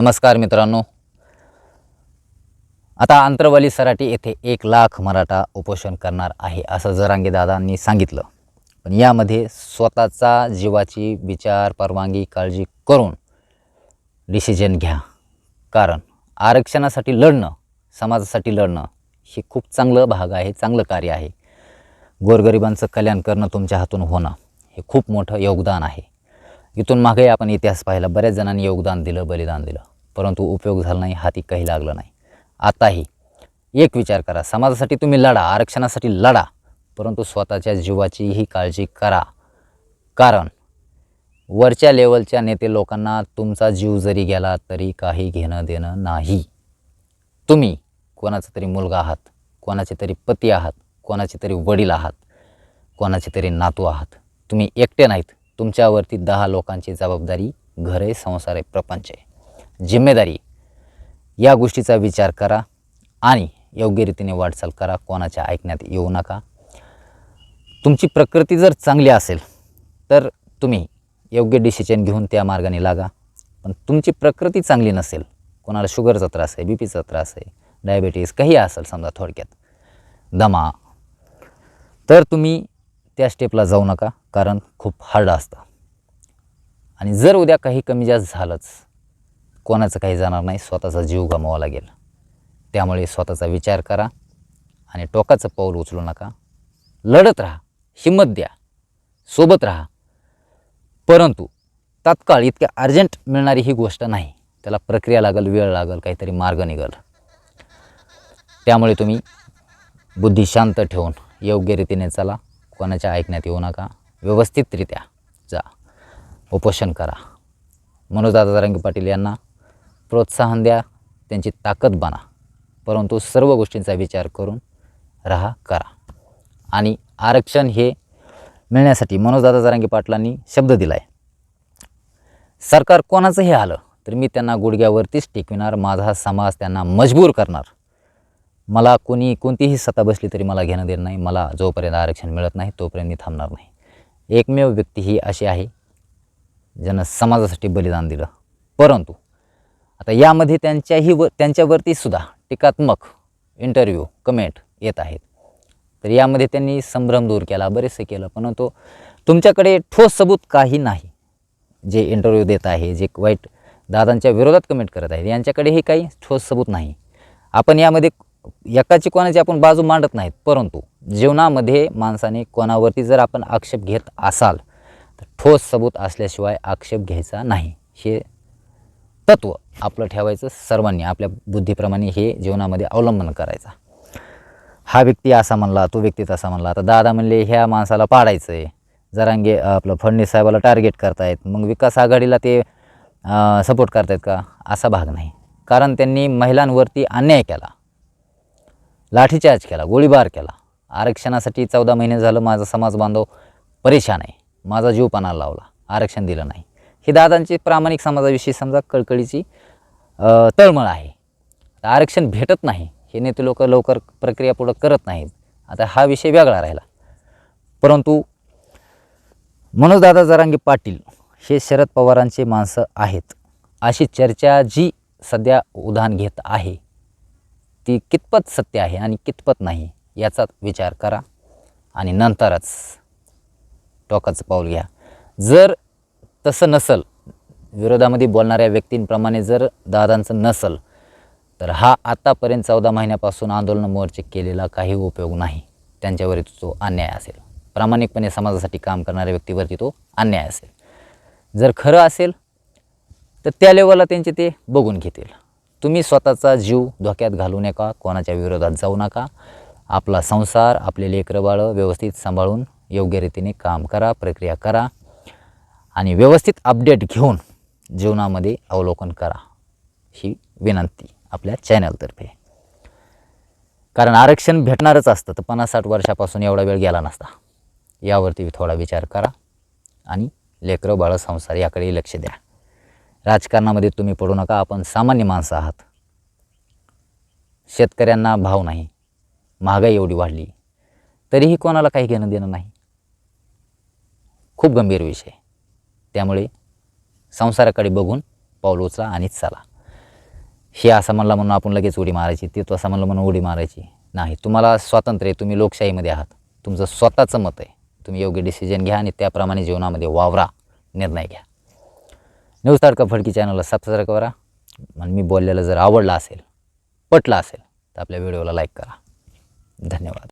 नमस्कार मित्रांनो. आता आंतरवाली सराटी येथे एक लाख मराठा उपोषण करणार आहे असं जरांगे दादांनी सांगितलं. पण यामध्ये स्वतःचा जीवाची विचार परवानगी काळजी करून डिसिजन घ्या. कारण आरक्षणासाठी लढणं समाजासाठी लढणं हे खूप चांगलं भाग आहे चांगलं कार्य आहे. गोरगरिबांचं कल्याण करणं तुमच्या हातून होणं हे खूप मोठं योगदान आहे. इथून मागे आपण इतिहास पाहिला बऱ्याच जणांनी योगदान दिलं बलिदान दिलं. परंतु उपयोग झाला नाही हाती काही लागलं नाही. आताही एक विचार करा समाजासाठी तुम्ही लढा आरक्षणासाठी लढा परंतु स्वतःच्या जीवाचीही काळजी करा. कारण वरच्या लेवलच्या नेते लोकांना तुमचा जीव जरी गेला तरी काही घेणं देणं नाही. तुम्ही कोणाचा तरी मुलगा आहात कोणाचे तरी पती आहात कोणाचे तरी वडील आहात कोणाचे तरी नातू आहात. तुम्ही एकटे नाहीत तुमच्यावरती दहा लोकांची जबाबदारी घर आहे संसार आहे प्रपंच आहे. जिम्मेदारी. या गोष्टीचा विचार करा आणि योग्य रीतीने वाटचाल करा. कोणाच्या ऐकण्यात येऊ नका. तुमची प्रकृती जर चांगली असेल तर तुम्ही योग्य डिसिजन घेऊन त्या मार्गाने लागा. पण तुमची प्रकृती चांगली नसेल कोणाला शुगरचा त्रास आहे बी पीचा त्रास आहे डायबिटीस काही असेल समजा थोडक्यात दमा तर तुम्ही त्या स्टेपला जाऊ नका कारण खूप हार्ड असतं. आणि जर उद्या काही कमी जास्त झालंच कोणाचं काही जाणार नाही स्वतःचा जीव गमावा लागेल. त्यामुळे स्वतःचा विचार करा आणि टोकाचं पाऊल उचलू नका. लढत राहा हिंमत द्या सोबत राहा. परंतु तात्काळ इतक्या अर्जंट मिळणारी ही गोष्ट नाही. त्याला प्रक्रिया लागेल वेळ लागेल काहीतरी मार्ग निघेल. त्यामुळे तुम्ही बुद्धी शांत ठेवून योग्य रीतीने चला. कोणाच्या ऐकण्यात येऊ नका. व्यवस्थितरित्या जा. उपोषण करा. मनोजदादा जरांगी पाटील यांना प्रोत्साहन द्या त्यांची ताकद बना. परंतु सर्व गोष्टींचा विचार करून राहा करा. आणि आरक्षण हे मिळण्यासाठी मनोजदादा जरांगी पाटलांनी शब्द दिला आहे सरकार कोणाचंही आलं तर मी त्यांना गुडघ्यावरतीच टिकविणार माझा समाज त्यांना मजबूर करणार. मला कोणी कोणतीही सत्ता बसली तरी मला घेणं देणं नाही मला जोपर्यंत आरक्षण मिळत नाही तोपर्यंत मी थांबणार नाही. एकमेव व्यक्ती ही अशी आहे ज्यानं समाजासाठी बलिदान दिलं. परंतु आता यामध्ये त्यांच्याही व त्यांच्यावरती सुद्धा टीकात्मक इंटरव्ह्यू कमेंट येत आहेत. तर यामध्ये त्यांनी संभ्रम दूर केला बरेचसे केलं. परंतु तुमच्याकडे ठोस सबूत काही नाही. जे इंटरव्ह्यू देत आहे जे वाईट दादांच्या विरोधात कमेंट करत आहेत यांच्याकडेही काही ठोस सबूत नाही. आपण यामध्ये एकाची कोणाची आपण बाजू मांडत नाहीत परंतु जीवनामध्ये माणसाने कोणावरती जर आपण आक्षेप घेत असाल तर ठोस सबूत असल्याशिवाय आक्षेप घ्यायचा नाही. हे तत्त्व आपलं ठेवायचं सर्वांनी आपल्या बुद्धीप्रमाणे हे जीवनामध्ये अवलंबन करायचा. हा व्यक्ती असा म्हणला तो व्यक्ती तसा म्हणला. आता दादा म्हणले ह्या माणसाला पाडायचं आहे जरांगे आपलं फडणवीस साहेबाला टार्गेट करतायत. मग विकास आघाडीला ते सपोर्ट करतायत का? असा भाग नाही. कारण त्यांनी महिलांवरती अन्याय केला. लाठीचार्ज केला गोळीबार केला. आरक्षणासाठी चौदा महिने झालं माझा समाज बांधव परेशान आहे. माझा जीव पणाला लावला. आरक्षण दिलं नाही. ही दादांची प्रामाणिक समाजाविषयी समजा कळकळीची तळमळ आहे. आरक्षण भेटत नाही. हे नेते लोक लवकर प्रक्रिया पुढं करत नाहीत. आता हा विषय वेगळा राहिला. परंतु मनोजदादा जरांगे पाटील हे शरद पवारांचे माणसं आहेत. अशी चर्चा जी सध्या उधाण घेत आहे ती कितपत सत्य आहे आणि कितपत नाही याचा विचार करा. आणि नंतरच टोकाचं पाऊल घ्या. जर तसं नसल विरोधामध्ये बोलणाऱ्या व्यक्तींप्रमाणे जर दादांचं नसल तर हा आत्तापर्यंत चौदा महिन्यापासून आंदोलन मोर्चे केलेला काही उपयोग नाही. त्यांच्यावरती तो अन्याय असेल. प्रामाणिकपणे समाजासाठी काम करणाऱ्या व्यक्तीवरती तो अन्याय असेल. जर खरं असेल तर त्या लेवलला त्यांचे ते बघून घेतील. तुम्ही स्वतःचा जीव धोक्यात घालू नका कोणाच्या विरोधात जाऊ नका. आपला संसार आपले लेकरबाळं व्यवस्थित सांभाळून योग्य रीतीने काम करा प्रक्रिया करा. आणि व्यवस्थित अपडेट घेऊन जीवनामध्ये अवलोकन करा ही विनंती आपल्या चॅनलतर्फे कारण आरक्षण भेटणारच असतं तर पन्नास साठ वर्षापासून एवढा वेळ गेला नसता. यावरती थोडा विचार करा आणि लेकरं बाळं संसार याकडे लक्ष द्या. राजकारणामध्ये तुम्ही पडू नका आपण सामान्य माणसं आहात. शेतकऱ्यांना भाव नाही महागाई एवढी वाढली तरीही कोणाला काही घेणं देणं नाही. खूप गंभीर विषय त्यामुळे संसाराकडे बघून पाऊल उचला आणि चला. हे असं म्हणलं म्हणून आपण लगेच उडी मारायची. ते तो असं म्हणलं म्हणून उडी मारायची. नाही तुम्हाला स्वातंत्र्य आहे तुम्ही लोकशाहीमध्ये आहात. तुमचं स्वतःचं मत आहे. तुम्ही योग्य डिसिजन घ्या आणि त्याप्रमाणे जीवनामध्ये वावरा निर्णय घ्या. न्यूज तारका फडकी चॅनलला सबस्क्राईब करा. आणि मी बोललेलं जर आवडलं असेल पटलं असेल तर आपल्या व्हिडिओला लाईक करा. धन्यवाद.